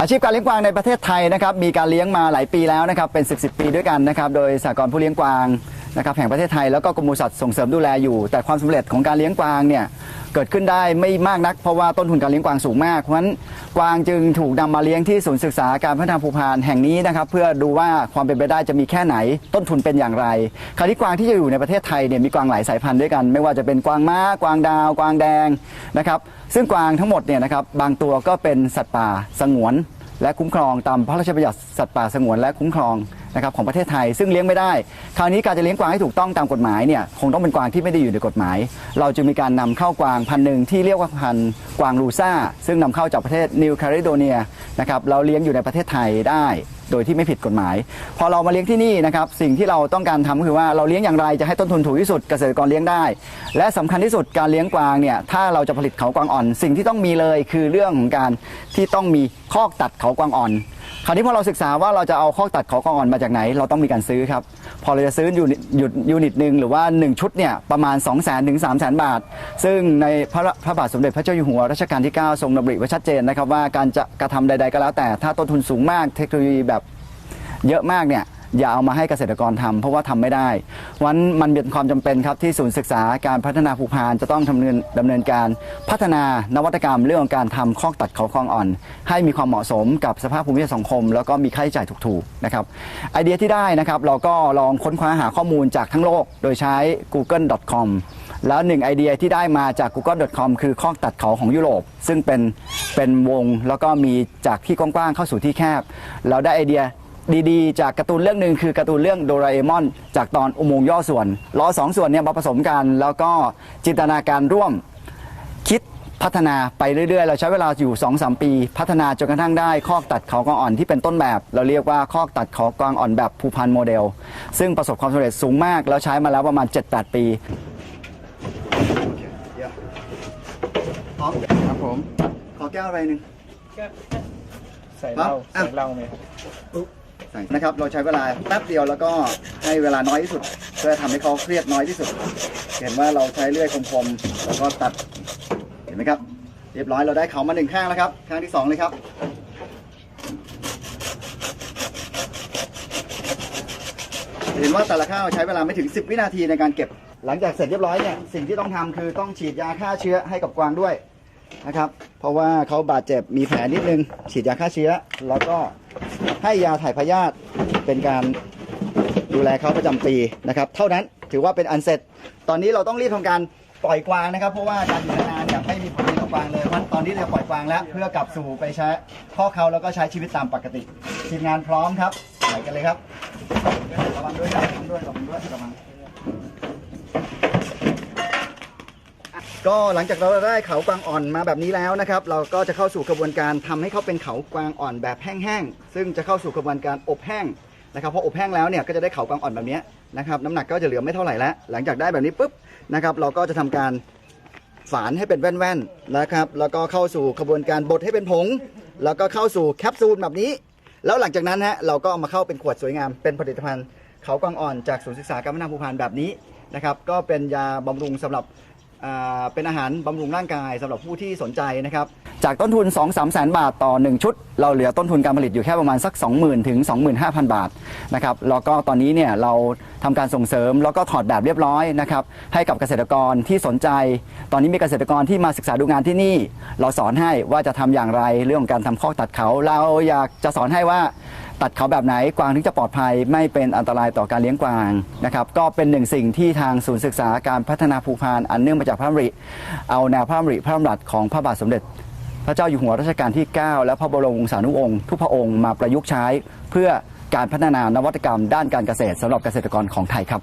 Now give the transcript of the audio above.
อาชีพการเลี้ยงกวางในประเทศไทยนะครับมีการเลี้ยงมาหลายปีแล้วนะครับเป็น 10บสปีด้วยกันนะครับโดยสากลผู้เลี้ยงกวาง นะครับแห่งประเทศไทยแล้วก็กรมสัตว์ส่งเสริมดูแลอยู่ แต่ความสำเร็จของการเลี้ยงกวางเนี่ยเกิดขึ้นได้ไม่มากนัก เพราะว่าต้นทุนการเลี้ยงกวางสูงมากเพราะฉะนั้นกวางจึงถูกนำมาเลี้ยงที่ศูนย์ศึกษาการพัฒนาภูพานแห่งนี้นะครับเพื่อดูว่าความเป็นไปได้จะมีแค่ไหน ต้นทุนเป็นอย่างไรคราวนี้กวางที่จะอยู่ในประเทศไทยเนี่ยมีกวางหลายสายพันธุ์ด้วยกัน ไม่ว่าจะเป็นกวางม้ากวางดาว กวางแดงนะครับซึ่งกวางทั้งหมดเนี่ยนะครับบางตัวก็เป็นสัตว์ป่าสงวน และคุ้มครองตามพระราชบัญญัติสัตว์ป่าสงวนและคุ้มครอง นะครับของประเทศไทยซึ่งเลี้ยงไม่ได้ คราวนี้การจะเลี้ยงกวางให้ถูกต้องตามกฎหมายเนี่ยคงต้องเป็นกวางที่ไม่ได้อยู่ในกฎหมาย เราจึงมีการนำเข้ากวางพันหนึ่งที่เรียกว่าพันกวางลูซ่า ซึ่งนำเข้าจากประเทศนิวแคลิโดเนียนะครับเราเลี้ยงอยู่ในประเทศไทยได้โดยที่ไม่ผิดกฎหมาย พอเรามาเลี้ยงที่นี่นะครับสิ่งที่เราต้องการทำก็คือว่าเราเลี้ยงอย่างไรจะให้ต้นทุนถูกที่สุดเกษตรกรเลี้ยงได้ และสำคัญที่สุดการเลี้ยงกวางเนี่ยถ้าเราจะผลิตเขากวางอ่อน สิ่งที่ต้องมีเลยคือเรื่องของการที่ต้องมีคอกตัดเขากวางอ่อน คราวนี้พอเราศึกษาว่าเราจะเอาข้อตัดเขอกองอ่อนมาจากไหน เราต้องมีการซื้อครับ พอเราจะซื้อยูนิตยูยูนิตหนึ่งหรือว่า 1 ชุดเนี่ยประมาณ 2 0 0 0 0 0ถึง3 0 0 0 0 บาท ซึ่งในพระพระบาทสมเด็จพระเจ้าอยู่หัวรัชกาลที่ 9 ทรงดำริไว้ชัดเจนนะครับว่าการจะกระทำใด ๆ ก็แล้วแต่ถ้าต้นทุนสูงมากเทคโนโลยีแบบเยอะมากเนี่ย อย่าเอามาให้เกษตรกรทำเพราะว่าทำไม่ได้วันมันเป็นความจำเป็นครับที่ศูนย์ศึกษาการพัฒนาภูพานจะต้องดำเนินดำเนินการพัฒนานวัตกรรมเรื่องของการทำคอกตัดเขาคลองอ่อน ให้มีความเหมาะสมกับสภาพภูมิสังคม แล้วก็มีค่าใช้จ่ายถูกๆนะครับไอเดียที่ได้นะครับเราก็ลองค้นคว้าหาข้อมูลจากทั้งโลก โดยใช้ google.com แล้วหนึ่งไอเดียที่ได้มาจาก google.com คือคอกตัดเขาของยุโรป ซึ่งเป็นเป็นวงแล้วก็มีจากที่กว้างๆเข้าสู่ที่แคบ เราได้ไอเดีย ดีๆ จากการ์ตูนเรื่องหนึ่งคือการ์ตูนเรื่องโดราเอมอน จากตอนอุโมงค์ย่อส่วนล้อสองส่วนเนี่ยมาผสมกัน แล้วก็จินตนาการร่วมคิดพัฒนาไปเรื่อยๆ เราใช้เวลาอยู่2-3ปี พัฒนาจนกระทั่งได้คอกตัดเขากวางอ่อนที่เป็นต้นแบบ เราเรียกว่าคอกตัดเขากวางอ่อนแบบภูพันโมเดล ซึ่งประสบความสำเร็จสูงมาก แล้วใช้มาแล้วประมาณ 7-8 ปีพร้อมครับผม ขอแก้วอะไรหนึ่งใส่เหล้าอะใส่เหล้าไหมใส่ นะครับเราใช้เวลาแป๊บเดียวแล้วก็ให้เวลาน้อยที่สุด เพื่อทำให้เขาเครียดน้อยที่สุด เห็นว่าเราใช้เลื่อยคมๆแล้วก็ตัดเห็นไหมครับ เรียบร้อยเราได้เขามาหนึ่งข้างแล้วครับ ข้างที่สองเลยครับเห็นว่าแต่ละข้าวใช้เวลาไม่ถึง 10 วินาทีในการเก็บ หลังจากเสร็จเรียบร้อยเนี่ยสิ่งที่ต้องทำคือต้องฉีดยาฆ่าเชื้อให้กับกวางด้วยนะครับ เพราะว่าเขาบาดเจ็บมีแผลนิดนึงฉีดยาฆ่าเชื้อ แล้วก็ ให้ยาถ่ายพยาธิเป็นการดูแลเขาประจำปีนะครับ เท่านั้นถือว่าเป็นอันเสร็จ ตอนนี้เราต้องรีบทำการปล่อยกวางนะครับ เพราะว่าการอยู่นานๆเนี่ยไม่มีผลดีกับกวางเลยเพราะตอนนี้เราปล่อยกวางแล้ว เพื่อกลับสู่ไปใช้ข้อเขาแล้วก็ใช้ชีวิตตามปกติทีมงานพร้อมครับไปกันเลยครับระวังด้วยครับระวังด้วยระวังด้วยระวัง ก็หลังจากเราได้เขากวางอ่อนมาแบบนี้แล้วนะครับ เราก็จะเข้าสู่กระบวนการทำให้เขาเป็นเขากวางอ่อนแบบแห้งๆซึ่งจะเข้าสู่กระบวนการอบแห้งนะครับพออบแห้งแล้วเนี่ยก็จะได้เขากวางอ่อนแบบนี้นะครับน้ำหนักก็จะเหลือไม่เท่าไหร่แล้ว หลังจากได้แบบนี้ปุ๊บนะครับเราก็จะทำการฝานให้เป็นแว่นๆนะครับแล้วก็เข้าสู่กระบวนการบดให้เป็นผง แล้วก็เข้าสู่แคปซูลแบบนี้ แล้วหลังจากนั้นฮะเราก็เอามาเข้าเป็นขวดสวยงามเป็นผลิตภัณฑ์เขากวางอ่อนจากศูนย์ศึกษาการพัฒนาภูพานแบบนี้นะครับก็เป็นยาบำรุงสำหรับ เป็นอาหารบำรุงร่างกายสำหรับผู้ที่สนใจนะครับจากต้นทุน 2 3 0 0 0 0 บาทต่อ 1 ชุด เราเหลือต้นทุนการผลิตอยู่แค่ประมาณสัก 20,000 ถึง 25,000 บาทนะครับแล้วก็ตอนนี้เนี่ยเราทำการส่งเสริมแล้วก็ถอดแบบเรียบร้อยนะครับให้กับเกษตรกรที่สนใจ ตอนนี้มีเกษตรกรที่มาศึกษาดูงานที่นี่ เราสอนให้ว่าจะทำอย่างไรเรื่องของการทำคอกตัดเขา เราอยากจะสอนให้ว่า ตัดเขาแบบไหนกวางถึงจะปลอดภัยไม่เป็นอันตรายต่อการเลี้ยงกวางนะครับก็เป็นหนึ่งสิ่งที่ทางศูนย์ศึกษาการพัฒนาภูพานอันเนื่องมาจากพระมริเอาแนวพระมริพระดำรัสของพระบาทสมเด็จ พระเจ้าอยู่หัวรัชกาลที่ 9 และพระบรมวงศานุวงศ์ทุกพระองค์มาประยุกต์ใช้ เพื่อการพัฒนานวัตกรรมด้านการเกษตรสำหรับเกษตรกรของไทยครับ